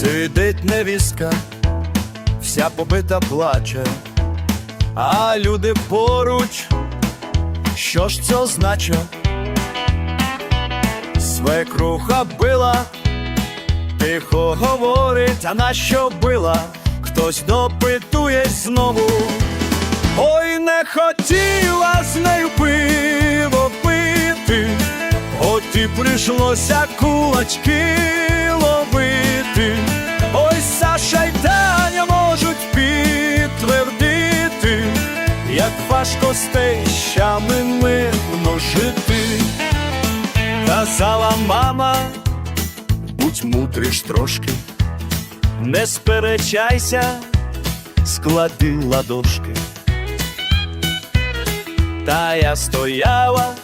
Сидить невістка, вся побита плаче, а люди поруч, що ж це значить? Свекруха била, тихо говорить, а на що била? Хтось допитує знову. Ой, не хотіла з нею пиво пити, от і прийшлося кулачки ловити. Ой, Саша й Таня можуть підтвердити, як важко з тещами мирно жити. Казала мама, будь мудриш трошки, не сперечайся, склади ладошки. Та я стояла,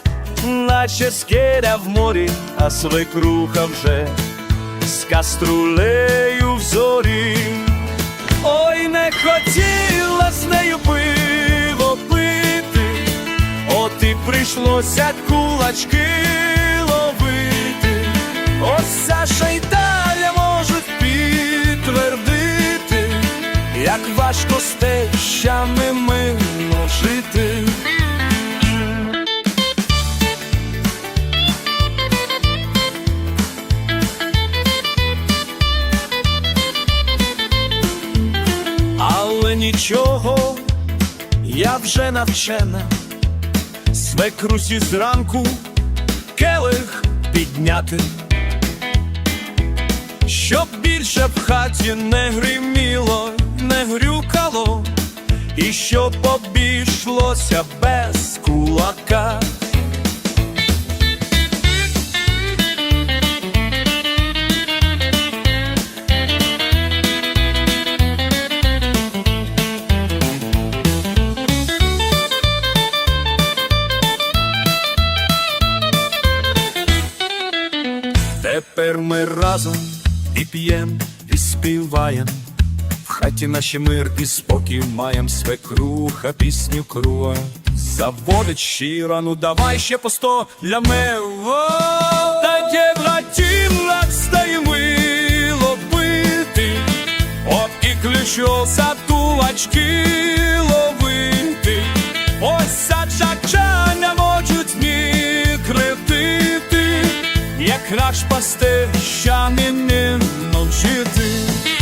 наче скеля в морі, а свекруха вже з каструлею в зорі. Ой, не хотіла з нею пиво пити, от і прийшлося кулачки ловити. Ось Саша й Таля можуть підтвердити, як важко з нічого, я вже навчена, свекрусі зранку келих підняти, щоб більше в хаті не гриміло, не грюкало, і щоб обійшлося без кулака. Тепер ми разом і п'єм, і співаєм. В хаті наші мир і спокій маєм, свекруха пісню круа. Заводить щиро, ну давай ще по сто для мево. Та є братів, рад стає мило бити, от і ключо за тулачки ловити. aš pastešiam minim nužytis.